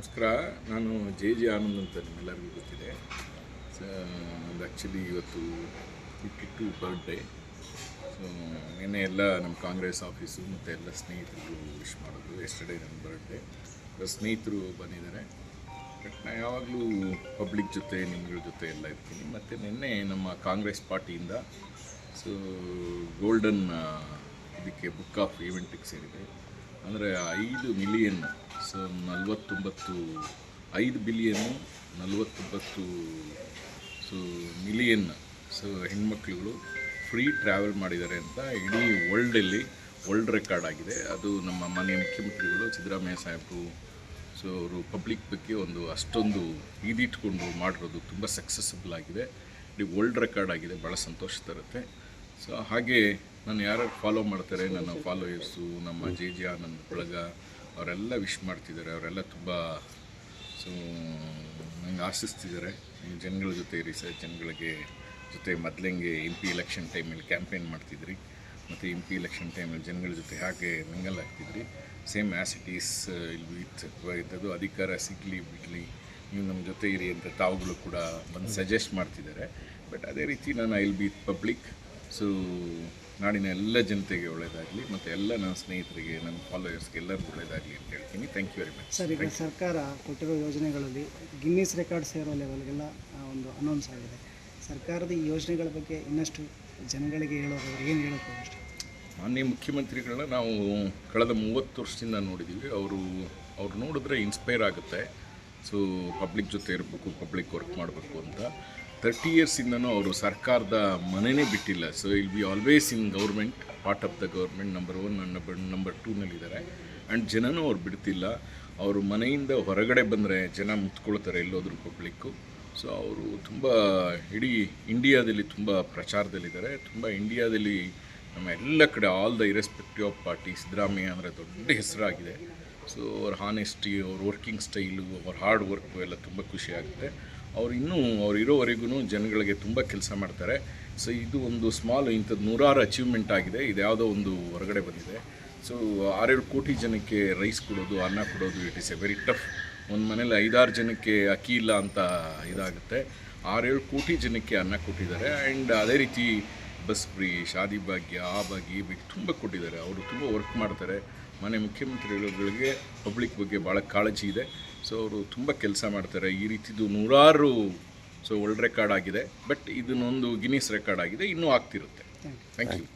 ನಮಸ್ಕಾರ. ನಾನು J J Anand ಅಂತ ನಿಮ್ಮೆಲ್ಲರಿಗೂ ಗೊತ್ತಿದೆ. ಸೊ, ನಂದು ಆ್ಯಕ್ಚುಲಿ ಇವತ್ತು ಫಿಫ್ಟಿ ಟು ಬರ್ಡೇ ಸೊ ನಿನ್ನೆ ಎಲ್ಲ ನಮ್ಮ ಕಾಂಗ್ರೆಸ್ ಆಫೀಸು ಮತ್ತು ಎಲ್ಲ ಸ್ನೇಹಿತರು ವಿಶ್ ಮಾಡೋದು. ಎಸ್ಟರ್ಡೇ ನನ್ನ ಬರ್ಡೇ ಸ್ನೇಹಿತರು ಬಂದಿದ್ದಾರೆ. ಬಟ್ ನಾನು ಯಾವಾಗಲೂ ಪಬ್ಲಿಕ್ ಜೊತೆ ನಿಮ್ಗಳ ಜೊತೆ ಎಲ್ಲ ಇರ್ತೀನಿ. ಮತ್ತು ನಿನ್ನೆ ನಮ್ಮ ಕಾಂಗ್ರೆಸ್ ಪಾರ್ಟಿಯಿಂದ ಸೊ ಗೋಲ್ಡನ್ ಇದಕ್ಕೆ ಬುಕ್ ಆಫ್ ಈವೆಂಟಿಗೆ ಸೇರಿದೆ. ಅಂದರೆ ಐದು ಮಿಲಿಯನ್ ಸೊ ನಲವತ್ತೊಂಬತ್ತು ಐದು ಬಿಲಿಯನ್ನು ನಲವತ್ತೊಂಬತ್ತು ಸೊ ಮಿಲಿಯನ್ ಸೊ ಹೆಣ್ಮಕ್ಳುಗಳು ಫ್ರೀ ಟ್ರಾವೆಲ್ ಮಾಡಿದ್ದಾರೆ ಅಂತ ಇಡೀ ವರ್ಲ್ಡಲ್ಲಿ ವರ್ಲ್ಡ್ ರೆಕಾರ್ಡ್ ಆಗಿದೆ. ಅದು ನಮ್ಮ ಮಾನ್ಯ ಮುಖ್ಯಮಂತ್ರಿಗಳು ಸಿದ್ದರಾಮಯ್ಯ ಸಾಹೇಬರು ಸೊ ಅವರು ಪಬ್ಲಿಕ್ ಬಗ್ಗೆ ಒಂದು ಅಷ್ಟೊಂದು ಇದಿಟ್ಕೊಂಡು ಮಾಡಿರೋದು ತುಂಬ ಸಕ್ಸಸ್ಫುಲ್ ಆಗಿದೆ. ಇಡೀ ವರ್ಲ್ಡ್ ರೆಕಾರ್ಡ್ ಆಗಿದೆ ಭಾಳ ಸಂತೋಷ ತರುತ್ತೆ. ಸೊ ಹಾಗೆ ನಾನು ಯಾರು ಫಾಲೋ ಮಾಡ್ತಾರೆ, ನನ್ನ ಫಾಲೋಯರ್ಸು, ನಮ್ಮ ಜೆ ಜೆ ಆನಂದ್ ಬಳಗ ಅವರೆಲ್ಲ ವಿಶ್ ಮಾಡ್ತಿದ್ದಾರೆ, ಅವರೆಲ್ಲ ತುಂಬ ಸೊ ನಂಗೆ ಆಶಿಸ್ತಿದ್ದಾರೆ. ನೀವು ಜನಗಳ ಜೊತೆ ಇರಿ ಸರ್, ಜನಗಳಿಗೆ ಜೊತೆ ಮೊದಲಂಗೆ ಎಂ ಪಿ ಎಲೆಕ್ಷನ್ ಟೈಮಲ್ಲಿ ಕ್ಯಾಂಪೇನ್ ಮಾಡ್ತಿದ್ರಿ, ಮತ್ತು ಎಂ ಪಿ ಎಲೆಕ್ಷನ್ ಟೈಮಲ್ಲಿ ಜನಗಳ ಜೊತೆ ಹಾಗೆ ಮಿಂಗಲ್ ಆಗ್ತಿದ್ರಿ. ಸೇಮ್ ಆ್ಯಸ್ ಇಟ್ ಈಸ್ ಇಲ್ಲಿ ಇದ್ದದ್ದು ಅಧಿಕಾರ ಸಿಗಲಿ ಬಿಡಲಿ, ನೀವು ನಮ್ಮ ಜೊತೆ ಇರಿ ಅಂತ ತಾವುಗಳು ಕೂಡ ಬಂದು ಸಜೆಸ್ಟ್ ಮಾಡ್ತಿದ್ದಾರೆ. ಬಟ್ ಅದೇ ರೀತಿ ನಾನು I will be public so ನಾಡಿನ ಎಲ್ಲ ಜನತೆಗೆ ಒಳ್ಳೆಯದಾಗಲಿ ಮತ್ತು ಎಲ್ಲ ನನ್ನ ಸ್ನೇಹಿತರಿಗೆ ನನ್ನ ಫಾಲೋಯರ್ಸ್ಗೆ ಎಲ್ಲರಿಗೂ ಒಳ್ಳೆಯದಾಗಲಿ ಅಂತ ಹೇಳ್ತೀನಿ. Thank you very much sir ಈಗ ಸರ್ಕಾರ ಕೊಟ್ಟಿರೋ ಯೋಜನೆಗಳಲ್ಲಿ ಗಿನ್ನಿಸ್ ರೆಕಾರ್ಡ್ ಸೇರೋ ಲೆವೆಲ್ಗೆಲ್ಲ ಒಂದು ಅನೌನ್ಸ್ ಆಗಿದೆ. ಸರ್ಕಾರದ ಈ ಯೋಜನೆಗಳ ಬಗ್ಗೆ ಇನ್ನಷ್ಟು ಜನಗಳಿಗೆ ಹೇಳೋದು ಏನು ಹೇಳೋದು ಅಷ್ಟು? ಮಾನ್ಯ ಮುಖ್ಯಮಂತ್ರಿಗಳನ್ನ ನಾವು ಕಳೆದ ಮೂವತ್ತು ವರ್ಷದಿಂದ ನೋಡಿದ್ದೀವಿ ಅವರು ಅವ್ರು ನೋಡಿದ್ರೆ ಇನ್ಸ್ಪೈರ್ ಆಗುತ್ತೆ. ಸೊ ಪಬ್ಲಿಕ್ ಜೊತೆ ಇರಬೇಕು ಪಬ್ಲಿಕ್ ವರ್ಕ್ ಮಾಡಬೇಕು ಅಂತ. ತರ್ಟಿ ಇಯರ್ಸಿಂದನೂ ಅವರು ಸರ್ಕಾರದ ಮನೆಯೇ ಬಿಟ್ಟಿಲ್ಲ. So I'll be always in government part of the government number one number number ಟೂನಲ್ಲಿದ್ದಾರೆ and ಜನನೂ ಅವ್ರು ಬಿಡ್ತಿಲ್ಲ. ಅವರು ಮನೆಯಿಂದ ಹೊರಗಡೆ ಬಂದರೆ ಜನ ಮುತ್ಕೊಳ್ತಾರೆ ಎಲ್ಲೋದ್ರೂ ಪಬ್ಲಿಕ್ಕು ಸೊ ಅವರು ತುಂಬ ಇಡೀ ಇಂಡಿಯಾದಲ್ಲಿ ತುಂಬ ಪ್ರಚಾರದಲ್ಲಿದ್ದಾರೆ. ತುಂಬ ಇಂಡಿಯಾದಲ್ಲಿ ನಮ್ಮ ಎಲ್ಲ ಕಡೆ all the irrespective of party Siddaramaiah ಅಂದರೆ ದೊಡ್ಡ ಹೆಸರಾಗಿದೆ. ಸೊ ಅವ್ರ ಹಾನೆಸ್ಟಿ ಅವ್ರ ವರ್ಕಿಂಗ್ ಸ್ಟೈಲು ಅವ್ರ ಹಾರ್ಡ್ ವರ್ಕು ಎಲ್ಲ ತುಂಬ ಖುಷಿ ಆಗುತ್ತೆ. ಅವ್ರು ಇನ್ನೂ ಅವ್ರು ಇರೋವರೆಗೂ ಜನಗಳಿಗೆ ತುಂಬ ಕೆಲಸ ಮಾಡ್ತಾರೆ. ಸೊ ಇದು ಒಂದು ಸ್ಮಾಲ್ ಇಂಥದ್ದು ನೂರಾರು ಅಚೀವ್ಮೆಂಟ್ ಆಗಿದೆ. ಇದು ಯಾವುದೋ ಒಂದು ಹೊರಗಡೆ ಬಂದಿದೆ. ಸೊ ಆರೇಳು ಕೋಟಿ ಜನಕ್ಕೆ ರೈಸ್ ಕೊಡೋದು, ಅನ್ನ ಕೊಡೋದು it is a very tough ಒಂದು ಮನೇಲಿ ಐದಾರು ಜನಕ್ಕೆ ಅಕ್ಕಿ ಇಲ್ಲ ಅಂತ ಇದಾಗುತ್ತೆ. ಆರೇಳು ಕೋಟಿ ಜನಕ್ಕೆ ಅನ್ನ ಕೊಟ್ಟಿದ್ದಾರೆ. ಆ್ಯಂಡ್ ಅದೇ ರೀತಿ ಬಸ್ ಫ್ರೀ ಶಾದಿ ಭಾಗ್ಯ, ಆ ಭಾಗ್ಯ, ಈ ಬಗ್ಗೆ ತುಂಬ ಕೊಟ್ಟಿದ್ದಾರೆ. ಅವರು ತುಂಬ ವರ್ಕ್ ಮಾಡ್ತಾರೆ. ಮನೆ ಮುಖ್ಯಮಂತ್ರಿಗಳಿಗೆ ಪಬ್ಲಿಕ್ ಬಗ್ಗೆ ಭಾಳ ಕಾಳಜಿ ಇದೆ. ಸೊ ಅವರು ತುಂಬ ಕೆಲಸ ಮಾಡ್ತಾರೆ. ಈ ರೀತಿದು ನೂರಾರು ಸೊ ವರ್ಲ್ಡ್ ರೆಕಾರ್ಡ್ ಆಗಿದೆ. ಬಟ್ ಇದನ್ನೊಂದು ಗಿನ್ನಿಸ್ ರೆಕಾರ್ಡ್ ಆಗಿದೆ. ಇನ್ನೂ ಆಗ್ತಿರುತ್ತೆ. Thank you